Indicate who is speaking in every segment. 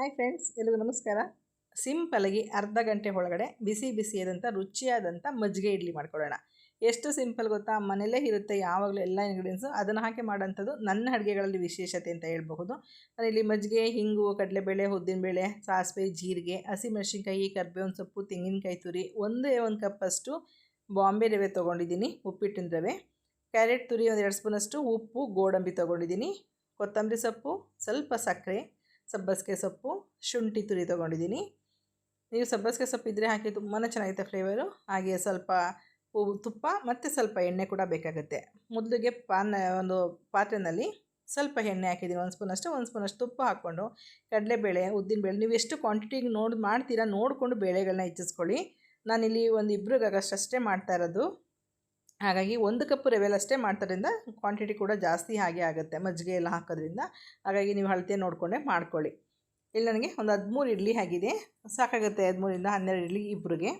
Speaker 1: Hi friends ಎಲ್ರಿಗೂ ನಮಸ್ಕಾರ. ಸಿಂಪಲಾಗಿ ಅರ್ಧ ಗಂಟೆ ಒಳಗಡೆ ಬಿಸಿ ಬಿಸಿಯಾದಂಥ ರುಚಿಯಾದಂಥ ಮಜ್ಜಿಗೆ ಇಡ್ಲಿ ಮಾಡ್ಕೊಡೋಣ. ಎಷ್ಟು ಸಿಂಪಲ್ ಗೊತ್ತಾ? ಮನೆಯಲ್ಲೇ ಇರುತ್ತೆ ಯಾವಾಗಲೂ ಎಲ್ಲ ಇಂಗ್ರೀಡಿಯೆಂಟ್ಸು ಅದನ್ನು ಹಾಕಿ ಮಾಡೋಂಥದ್ದು ನನ್ನ ಅಡುಗೆಗಳಲ್ಲಿ ವಿಶೇಷತೆ ಅಂತ ಹೇಳ್ಬಹುದು. ನಾನಿಲ್ಲಿ ಮಜ್ಜಿಗೆ, ಹಿಂಗು, ಕಡಲೆಬೇಳೆ, ಉದ್ದಿನಬೇಳೆ, ಸಾಸಿವೆ, ಜೀರಿಗೆ, ಹಸಿಮೆಣಸಿನ್ಕಾಯಿ, ಕರ್ಬೇವಿನ ಸೊಪ್ಪು, ತೆಂಗಿನಕಾಯಿ ತುರಿ, ಒಂದೇ ಒಂದು ಕಪ್ಪಷ್ಟು ಬಾಂಬೆ ರವೆ ತೊಗೊಂಡಿದ್ದೀನಿ, ಉಪ್ಪಿಟ್ಟಿನ ರವೆ. ಕ್ಯಾರೆಟ್ ತುರಿ ಒಂದು ಎರಡು ಸ್ಪೂನಷ್ಟು ಉಪ್ಪು, ಗೋಡಂಬಿ ತೊಗೊಂಡಿದ್ದೀನಿ. ಕೊತ್ತಂಬರಿ ಸೊಪ್ಪು, ಸ್ವಲ್ಪ ಸಕ್ಕರೆ. ಸಬ್ಬಸಿಗೆ ಸೊಪ್ಪು, ಶುಂಠಿ ತುರಿ ತೊಗೊಂಡಿದ್ದೀನಿ. ನೀವು ಸಬ್ಬಸಿಗೆ ಸೊಪ್ಪು ಇದ್ದರೆ ಹಾಕಿ ತುಂಬಾ ಚೆನ್ನಾಗಿರುತ್ತೆ ಫ್ಲೇವರು. ಹಾಗೆ ಸ್ವಲ್ಪ ತುಪ್ಪ ಮತ್ತು ಸ್ವಲ್ಪ ಎಣ್ಣೆ ಕೂಡ ಬೇಕಾಗುತ್ತೆ. ಮೊದಲಿಗೆ ಪಾನ್, ಒಂದು ಪಾತ್ರೆಯಲ್ಲಿ ಸ್ವಲ್ಪ ಎಣ್ಣೆ ಹಾಕಿದ್ದೀನಿ. ಒಂದು ಸ್ಪೂನಷ್ಟು ಒಂದು ಸ್ಪೂನಷ್ಟು ತುಪ್ಪ ಹಾಕ್ಕೊಂಡು ಕಡಲೆಬೇಳೆ, ಉದ್ದಿನಬೇಳೆ, ನೀವು ಎಷ್ಟು ಕ್ವಾಂಟಿಟಿಗೆ ನೋಡಿ, ಮಾಡ್ತೀರಾ ನೋಡಿಕೊಂಡು ಬೇಳೆಗಳನ್ನ ಹೆಚ್ಚಿಸ್ಕೊಳ್ಳಿ. ನಾನಿಲ್ಲಿ ಒಂದು ಇಬ್ಬರಿಗಾಗಷ್ಟೇ ಮಾಡ್ತಾ ಇರೋದು. ಹಾಗಾಗಿ ಒಂದು ಕಪ್ ರವೆಲಷ್ಟೇ ಮಾಡ್ತಾರಿಂದ ಕ್ವಾಂಟಿಟಿ ಕೂಡ ಜಾಸ್ತಿ ಹಾಗೆ ಆಗುತ್ತೆ, ಮಜ್ಜಿಗೆ ಎಲ್ಲ ಹಾಕೋದ್ರಿಂದ. ಹಾಗಾಗಿ ನೀವು ಅಳತೆ ನೋಡಿಕೊಂಡೇ ಮಾಡ್ಕೊಳ್ಳಿ. ಇಲ್ಲಿ ನನಗೆ ಒಂದು ಹದಿಮೂರು ಇಡ್ಲಿ ಆಗಿದೆ, ಸಾಕಾಗುತ್ತೆ ಹದಿಮೂರಿಂದ ಹನ್ನೆರಡು ಇಡ್ಲಿ ಇಬ್ಬರಿಗೆ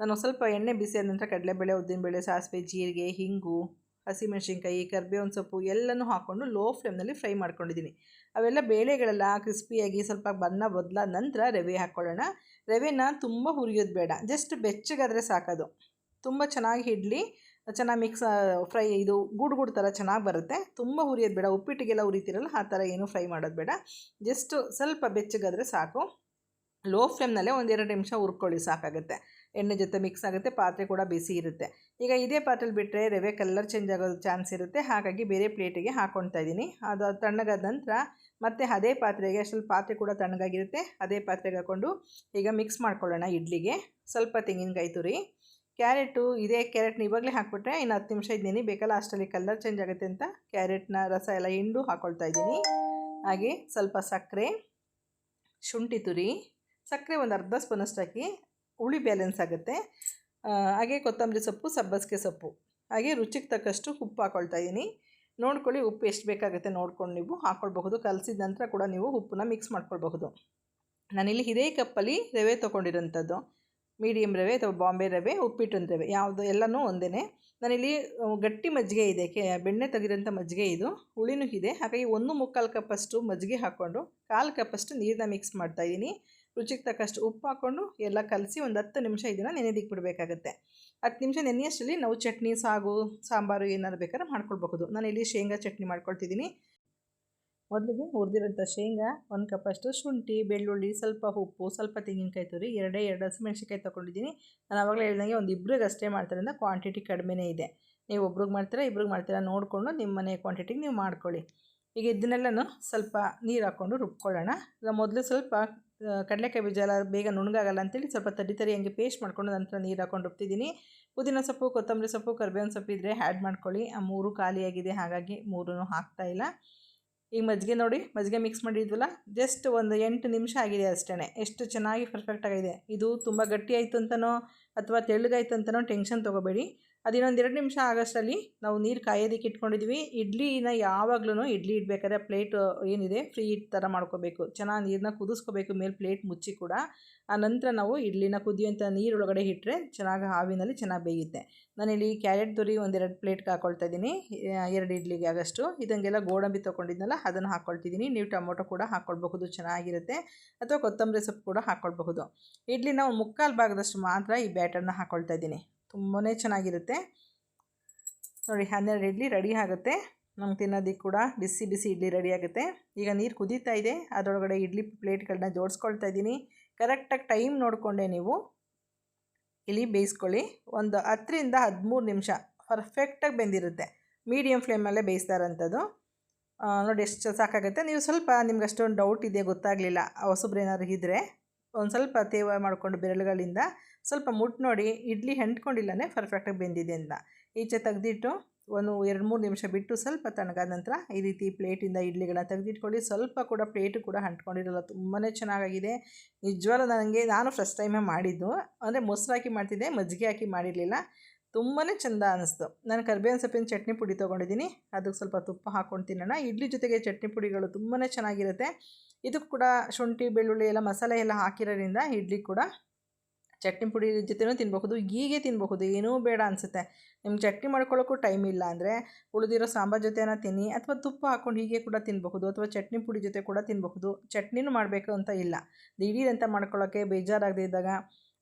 Speaker 1: ನಾನು ಸ್ವಲ್ಪ ಎಣ್ಣೆ ಬಿಸಿ ಆದ ನಂತರ ಕಡಲೆಬೇಳೆ, ಉದ್ದಿನಬೇಳೆ, ಸಾಸಿವೆ, ಜೀರಿಗೆ, ಹಿಂಗು, ಹಸಿಮೆಣಸಿನ್ಕಾಯಿ, ಕರ್ಬೇವಿನ ಸೊಪ್ಪು ಎಲ್ಲನೂ ಹಾಕ್ಕೊಂಡು ಲೋ ಫ್ಲೇಮ್ನಲ್ಲಿ ಫ್ರೈ ಮಾಡ್ಕೊಂಡಿದ್ದೀನಿ. ಅವೆಲ್ಲ ಬೇಳೆಗಳೆಲ್ಲ ಕ್ರಿಸ್ಪಿಯಾಗಿ ಸ್ವಲ್ಪ ಬಣ್ಣ ಬದಲಾದ ನಂತರ ರವೆ ಹಾಕ್ಕೊಳ್ಳೋಣ ರವೆನ ತುಂಬ ಹುರಿಯೋದು ಬೇಡ ಜಸ್ಟ್ ಬೆಚ್ಚಗಾದರೆ ಸಾಕೋದು. ತುಂಬ ಚೆನ್ನಾಗಿ ಇಡ್ಲಿ ಚೆನ್ನಾಗಿ ಮಿಕ್ಸ್ ಫ್ರೈ ಇದು ಗೂಡು ಗೂಡು ಥರ ಚೆನ್ನಾಗಿ ಬರುತ್ತೆ. ತುಂಬ ಹುರಿಯೋದು ಬೇಡ. ಉಪ್ಪಿಟ್ಟಿಗೆಲ್ಲ ಹುರಿತಿರಲ್ಲ, ಆ ಥರ ಏನು ಫ್ರೈ ಮಾಡೋದು ಬೇಡ. ಜಸ್ಟು ಸ್ವಲ್ಪ ಬೆಚ್ಚಗಾದರೆ ಸಾಕು. ಲೋ ಫ್ಲೇಮ್ನಲ್ಲೇ ಒಂದೆರಡು ನಿಮಿಷ ಹುರ್ಕೊಳ್ಳಿ, ಸಾಕಾಗುತ್ತೆ. ಎಣ್ಣೆ ಜೊತೆ ಮಿಕ್ಸ್ ಆಗುತ್ತೆ, ಪಾತ್ರೆ ಕೂಡ ಬಿಸಿ ಇರುತ್ತೆ. ಈಗ ಇದೇ ಪಾತ್ರೆಲಿ ಬಿಟ್ಟರೆ ರವೆ ಕಲರ್ ಚೇಂಜ್ ಆಗೋದು ಚಾನ್ಸ್ ಇರುತ್ತೆ. ಹಾಗಾಗಿ ಬೇರೆ ಪ್ಲೇಟಿಗೆ ಹಾಕ್ಕೊಳ್ತಾ ಇದ್ದೀನಿ ಅದು ತಣ್ಣಗಾದ ನಂತರ ಮತ್ತೆ ಅದೇ ಪಾತ್ರೆಗೆ ಸ್ವಲ್ಪ ಪಾತ್ರೆ ಕೂಡ ತಣ್ಣಗಾಗಿರುತ್ತೆ. ಅದೇ ಪಾತ್ರೆಗೆ ಹಾಕ್ಕೊಂಡು ಈಗ ಮಿಕ್ಸ್ ಮಾಡ್ಕೊಳ್ಳೋಣ ಇಡ್ಲಿಗೆ. ಸ್ವಲ್ಪ ತೆಂಗಿನಕಾಯಿ ತುರಿ ಕ್ಯಾರೆಟು ಇದೇ ಕ್ಯಾರೆಟ್ನ ಇವಾಗಲೇ ಹಾಕ್ಬಿಟ್ರೆ ಇನ್ನು ಹತ್ತು ನಿಮಿಷ ಇದ್ದೀನಿ. ಬೇಕಲ್ಲ, ಅಷ್ಟರಲ್ಲಿ ಕಲರ್ ಚೇಂಜ್ ಆಗುತ್ತೆ ಅಂತ ಕ್ಯಾರೆಟ್ನ ರಸ ಎಲ್ಲ ಹಿಂಡು ಹಾಕ್ಕೊಳ್ತಾ ಇದ್ದೀನಿ. ಹಾಗೆ ಸ್ವಲ್ಪ ಸಕ್ಕರೆ, ಶುಂಠಿ ತುರಿ, ಸಕ್ಕರೆ ಒಂದು ಅರ್ಧ ಸ್ಪೂನಷ್ಟು ಹಾಕಿ ಹುಳಿ ಬ್ಯಾಲೆನ್ಸ್ ಆಗುತ್ತೆ. ಹಾಗೆ ಕೊತ್ತಂಬರಿ ಸೊಪ್ಪು, ಸಬ್ಬಸಿಗೆ ಸೊಪ್ಪು. ಹಾಗೆ ರುಚಿಗೆ ತಕ್ಕಷ್ಟು ಉಪ್ಪು ಹಾಕ್ಕೊಳ್ತಾ ಇದ್ದೀನಿ. ನೋಡ್ಕೊಳ್ಳಿ ಉಪ್ಪು ಎಷ್ಟು ಬೇಕಾಗುತ್ತೆ ನೋಡ್ಕೊಂಡು ನೀವು ಹಾಕ್ಕೊಳ್ಬಹುದು ಕಲಸಿದ ನಂತರ ಕೂಡ ನೀವು ಉಪ್ಪನ್ನ ಮಿಕ್ಸ್ ಮಾಡ್ಕೊಳ್ಬಹುದು. ನಾನಿಲ್ಲಿ ಇದೇ ಕಪ್ಪಲ್ಲಿ ರವೆ ತೊಗೊಂಡಿರೋಂಥದ್ದು. ಮೀಡಿಯಮ್ ರವೆ ಅಥವಾ ಬಾಂಬೆ ರವೆ ಉಪ್ಪಿಟ್ಟಿನ ರವೆ, ಯಾವುದು ಎಲ್ಲನೂ ಒಂದೇ ನಾನಿಲ್ಲಿ ಗಟ್ಟಿ ಮಜ್ಜಿಗೆ ಇದೆ, ಕೆ, ಬೆಣ್ಣೆ ತೆಗೆದಂಥ ಮಜ್ಜಿಗೆ ಇದು. ಹುಳಿನೂ ಇದೆ. ಹಾಗಾಗಿ ಒಂದು ಮುಕ್ಕಾಲು ಕಪ್ಪಷ್ಟು ಮಜ್ಜಿಗೆ ಹಾಕ್ಕೊಂಡು, ಕಾಲು ಕಪ್ಪಷ್ಟು ನೀರನ್ನ ಮಿಕ್ಸ್ ಮಾಡ್ತಾಯಿದ್ದೀನಿ ರುಚಿಗೆ ತಕ್ಕಷ್ಟು ಉಪ್ಪು ಹಾಕ್ಕೊಂಡು, ಎಲ್ಲ ಕಲಸಿ ಒಂದು ಹತ್ತು ನಿಮಿಷ ಇದನ್ನು ನೆನೆದಿಕ್ಕೆ ಬಿಡಬೇಕಾಗುತ್ತೆ. ಹತ್ತು ನಿಮಿಷ ನೆನೆಯಷ್ಟರಲ್ಲಿ ನಾವು ಚಟ್ನಿ, ಸಾಗು, ಸಾಂಬಾರು ಏನಾದ್ರು ಬೇಕಾದ್ರೆ ಮಾಡ್ಕೊಳ್ಬಹುದು. ನಾನಿಲ್ಲಿ ಶೇಂಗಾ ಚಟ್ನಿ ಮಾಡ್ಕೊಳ್ತಿದ್ದೀನಿ. ಮೊದಲಿಗೆ ಹುರಿದಿರೋಂಥ ಶೇಂಗಾ, ಒಂದು ಕಪ್ಪಷ್ಟು ಶುಂಠಿ, ಬೆಳ್ಳುಳ್ಳಿ, ಸ್ವಲ್ಪ ಉಪ್ಪು, ಸ್ವಲ್ಪ ತೆಂಗಿನಕಾಯಿ ತುರಿ, ಎರಡೇ ಎರಡು ಹಸಿಮೆಣ್ಸಿಕಾಯಿ ತೊಗೊಂಡಿದ್ದೀನಿ. ನಾನು ಆವಾಗಲೇ ಹೇಳ್ದಂಗೆ ಒಂದು ಇಬ್ರಿಗೆ ಅಷ್ಟೇ ಮಾಡ್ತಾರಿಂದ ಕ್ವಾಂಟಿಟಿ ಕಡಿಮೆನೇ ಇದೆ. ನೀವು ಒಬ್ರಿಗೆ ಮಾಡ್ತೀರಾ, ಇಬ್ರಿಗೆ ಮಾಡ್ತೀರಾ ನೋಡಿಕೊಂಡು ನಿಮ್ಮ ಮನೆ ಕ್ವಾಂಟಿಟಿಗೆ ನೀವು ಮಾಡ್ಕೊಳ್ಳಿ. ಈಗ ಇದನ್ನೆಲ್ಲನೂ ಸ್ವಲ್ಪ ನೀರು ಹಾಕ್ಕೊಂಡು ರುಬ್ಕೊಳ್ಳೋಣ. ಮೊದಲು ಸ್ವಲ್ಪ ಕಡಲೆಕಾಯಿ ಬೀಜ ಎಲ್ಲ ಬೇಗ ನುಣ್ಣಗಾಗಲ್ಲ ಅಂತೇಳಿ ಸ್ವಲ್ಪ ತಡಿ ತರಿ ಹಂಗೆ ಪೇಸ್ಟ್ ಮಾಡ್ಕೊಂಡು ನಂತರ ನೀರು ಹಾಕ್ಕೊಂಡು ರುಬ್ತಿದ್ದೀನಿ. ಪುದೀನ ಸೊಪ್ಪು, ಕೊತ್ತಂಬರಿ ಸೊಪ್ಪು, ಕರಿಬೇವಿನ ಸೊಪ್ಪು ಇದ್ದರೆ ಆ್ಯಡ್ ಮಾಡ್ಕೊಳ್ಳಿ. ಆ ಮೂರು ಖಾಲಿಯಾಗಿದೆ, ಹಾಗಾಗಿ ಮೂರೂ ಹಾಕ್ತಾ ಇಲ್ಲ. ಈಗ ಮಜ್ಜಿಗೆ ನೋಡಿ, ಮಜ್ಜಿಗೆ ಮಿಕ್ಸ್ ಮಾಡಿದ್ವಲ್ಲ ಜಸ್ಟ್ ಒಂದು ಎಂಟು ನಿಮಿಷ ಆಗಿದೆ ಅಷ್ಟೇ ಎಷ್ಟು ಚೆನ್ನಾಗಿ ಪರ್ಫೆಕ್ಟಾಗಿದೆ ಇದು ತುಂಬ ಗಟ್ಟಿ ಆಯಿತು ಅಂತನೋ ಅಥವಾ ತೆಳ್ಳಗಾಯ್ತಂತನೋ ಟೆನ್ಷನ್ ತೊಗೋಬೇಡಿ. ಅದಿನ್ನೊಂದು ಎರಡು ನಿಮಿಷ ಆಗೋಷ್ಟರಲ್ಲಿ ನಾವು ನೀರು ಕಾಯೋದಕ್ಕೆ ಇಟ್ಕೊಂಡಿದ್ವಿ. ಇಡ್ಲಿನ ಯಾವಾಗ್ಲೂ ಇಡ್ಲಿ ಇಡಬೇಕಾದ್ರೆ ಪ್ಲೇಟ್ ಏನಿದೆ, ಫ್ರೀ ಇಟ್ ಥರ ಮಾಡ್ಕೋಬೇಕು. ಚೆನ್ನಾಗಿ ನೀರನ್ನ ಕುದಿಸ್ಕೋಬೇಕು, ಮೇಲೆ ಪ್ಲೇಟ್ ಮುಚ್ಚಿ ಕೂಡ. ಆ ನಂತರ ನಾವು ಇಡ್ಲಿನ ಕುದಿಯುವಂಥ ನೀರೊಳಗಡೆ ಇಟ್ಟರೆ ಚೆನ್ನಾಗಿ ಹಾವಿನಲ್ಲಿ ಚೆನ್ನಾಗಿ ಬೇಯುತ್ತೆ. ನಾನಿಲ್ಲಿ ಕ್ಯಾರೆಟ್ ತುರಿ ಒಂದೆರಡು ಪ್ಲೇಟ್ಗೆ ಹಾಕ್ಕೊಳ್ತಾ ಇದ್ದೀನಿ. ಎರಡು ಇಡ್ಲಿಗೆ ಆಗಷ್ಟು. ಇದಂಗೆಲ್ಲ ಗೋಡಂಬಿ ತೊಗೊಂಡಿದ್ನಲ್ಲ, ಅದನ್ನು ಹಾಕ್ಕೊಳ್ತಿದ್ದೀನಿ ನೀವು ಟೊಮೊಟೊ ಕೂಡ ಹಾಕ್ಕೊಳ್ಬಹುದು ಚೆನ್ನಾಗಿರುತ್ತೆ. ಅಥವಾ ಕೊತ್ತಂಬರಿ ಸೊಪ್ಪು ಕೂಡ ಹಾಕ್ಕೊಳ್ಬಹುದು ನಾವು ಮುಕ್ಕಾಲು ಭಾಗದಷ್ಟು ಮಾತ್ರ ಈ ಬ್ಯಾಟರ್ನ ಹಾಕ್ಕೊಳ್ತಾ ಇದ್ದೀನಿ. ತುಂಬಾ ಚೆನ್ನಾಗಿರುತ್ತೆ. ನೋಡಿ, ಹನ್ನೆರಡು ಇಡ್ಲಿ ರೆಡಿ ಆಗುತ್ತೆ. ನಮ್ಗೆ ತಿನ್ನೋದಕ್ಕೆ ಕೂಡ ಬಿಸಿ ಬಿಸಿ ಇಡ್ಲಿ ರೆಡಿ ಆಗುತ್ತೆ. ಈಗ ನೀರು ಕುದೀತಾ ಇದೆ. ಅದರೊಳಗಡೆ ಇಡ್ಲಿ ಪ್ಲೇಟ್ಗಳನ್ನ ಜೋಡಿಸ್ಕೊಳ್ತಾ ಇದ್ದೀನಿ. ಕರೆಕ್ಟಾಗಿ ಟೈಮ್ ನೋಡಿಕೊಂಡೆ ನೀವು. ಇಲ್ಲಿ ಬೇಯಿಸ್ಕೊಳ್ಳಿ. ಒಂದು ಹತ್ತರಿಂದ ಹದಿಮೂರು ನಿಮಿಷ. ಪರ್ಫೆಕ್ಟಾಗಿ ಬೆಂದಿರುತ್ತೆ. ಮೀಡಿಯಮ್ ಫ್ಲೇಮಲ್ಲೇ ಬೇಯಿಸ್ತಾ ಇರೋಂಥದ್ದು ನೋಡಿ, ಎಷ್ಟು ಸಾಕಾಗುತ್ತೆ. ನೀವು ಸ್ವಲ್ಪ ನಿಮ್ಗೆ ಅಷ್ಟೊಂದು ಡೌಟ್ ಇದೆ, ಗೊತ್ತಾಗಲಿಲ್ಲ. ಹೊಸಬ್ರು ಏನಾದ್ರು ಇದ್ದರೆ ಒಂದು ಸ್ವಲ್ಪ ತೇವ ಮಾಡಿಕೊಂಡು ಬೆರಳುಗಳಿಂದ ಸ್ವಲ್ಪ ಮುಟ್ಟು ನೋಡಿ ಇಡ್ಲಿ ಹೆಂಟ್ಕೊಂಡಿಲ್ಲನೇ ಪರ್ಫೆಕ್ಟಾಗಿ ಬೆಂದಿದೆ ಅಂತ. ಈಚೆ ತೆಗೆದಿಟ್ಟು ಒಂದು ಎರಡು ಮೂರು ನಿಮಿಷ ಬಿಟ್ಟು ಸ್ವಲ್ಪ ತಣ್ಣಗಾದ ನಂತರ ಈ ರೀತಿ ಪ್ಲೇಟಿಂದ ಇಡ್ಲಿಗಳನ್ನ ತೆಗೆದಿಟ್ಕೊಳ್ಳಿ. ಸ್ವಲ್ಪ ಕೂಡ ಪ್ಲೇಟು ಕೂಡ ಹಂಟ್ಕೊಂಡಿರಲ್ಲ ತುಂಬಾ ಚೆನ್ನಾಗಿದೆ ನಿಜವಾಗ್ಲೂ ನನಗೆ ನಾನು ಫಸ್ಟ್ ಟೈಮೇ ಮಾಡಿದ್ದು. ಅಂದರೆ ಮೊಸರು ಹಾಕಿ ಮಾಡ್ತಿದ್ದೆ, ಮಜ್ಜಿಗೆ ಹಾಕಿ ಮಾಡಿರಲಿಲ್ಲ. ತುಂಬಾ ಚೆಂದ ಅನ್ನಿಸ್ತು ನಾನು ಕರ್ಬೇವಿನ ಸೊಪ್ಪಿನ ಚಟ್ನಿ ಪುಡಿ ತೊಗೊಂಡಿದ್ದೀನಿ ಅದಕ್ಕೆ ಸ್ವಲ್ಪ ತುಪ್ಪ ಹಾಕ್ಕೊಂಡು ತಿನ್ನೋಣ. ಇಡ್ಲಿ ಜೊತೆಗೆ ಚಟ್ನಿ ಪುಡಿಗಳು ತುಂಬಾ ಚೆನ್ನಾಗಿರುತ್ತೆ. ಇದಕ್ಕೆ ಕೂಡ ಶುಂಠಿ, ಬೆಳ್ಳುಳ್ಳಿ ಎಲ್ಲ ಮಸಾಲೆ ಎಲ್ಲ ಹಾಕಿರೋದ್ರಿಂದ ಇಡ್ಲಿ ಕೂಡ ಚಟ್ನಿ ಪುಡಿ ಜೊತೆನೂ ತಿನ್ನಬಹುದು ಹೀಗೆ ತಿನ್ನಬಹುದು ಏನೂ ಬೇಡ ಅನಿಸುತ್ತೆ. ನಿಮ್ಗೆ ಚಟ್ನಿ ಮಾಡ್ಕೊಳ್ಳೋಕ್ಕೂ ಟೈಮ್ ಇಲ್ಲ ಅಂದರೆ ಉಳಿದಿರೋ ಸಾಂಬಾರು ಜೊತೆನ ತಿನ್ನಿ ಅಥವಾ ತುಪ್ಪ ಹಾಕ್ಕೊಂಡು ಹೀಗೆ ಕೂಡ ತಿನ್ನಬಹುದು ಅಥವಾ ಚಟ್ನಿ ಪುಡಿ ಜೊತೆ ಕೂಡ ತಿನ್ನಬಹುದು ಚಟ್ನಿನೂ ಮಾಡಬೇಕು ಅಂತ ಇಲ್ಲ. ದಿಢೀರ್ ಅಂತ ಮಾಡ್ಕೊಳ್ಳೋಕ್ಕೆ ಬೇಜಾರಾಗದೇ ಇದ್ದಾಗ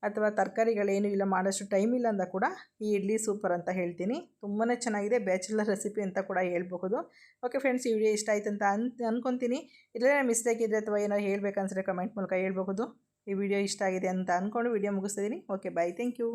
Speaker 1: ಅಥವಾ ತರಕಾರಿಗಳೇನು ಇಲ್ಲ, ಮಾಡೋಷ್ಟು ಟೈಮ್ ಇಲ್ಲ ಅಂದ ಕೂಡ ಈ ಇಡ್ಲಿ ಸೂಪರ್ ಅಂತ ಹೇಳ್ತೀನಿ. ತುಂಬಾ ಚೆನ್ನಾಗಿದೆ, ಬ್ಯಾಚುಲರ್ ರೆಸಿಪಿ ಅಂತ ಕೂಡ ಹೇಳ್ಬಹುದು. ಓಕೆ ಫ್ರೆಂಡ್ಸ್, ಈ ವಿಡಿಯೋ ಇಷ್ಟ ಆಯ್ತು ಅಂತ ಅನ್ ಅಂದ್ಕೊತೀನಿ ಇಲ್ಲೇ ಮಿಸ್ಟೇಕ್ ಇದೆ ಅಥವಾ ಏನಾರು ಹೇಳ್ಬೇಕನ್ಸಿದ್ರೆ ಕಮೆಂಟ್ ಮೂಲಕ ಹೇಳ್ಬಹುದು. ಈ ವಿಡಿಯೋ ಇಷ್ಟ ಆಗಿದೆ ಅಂತ ಅಂದ್ಕೊಂಡು ವಿಡಿಯೋ ಮುಗಿಸ್ತಿದ್ದೀನಿ ಓಕೆ, ಬಾಯ್, ಥ್ಯಾಂಕ್ ಯು.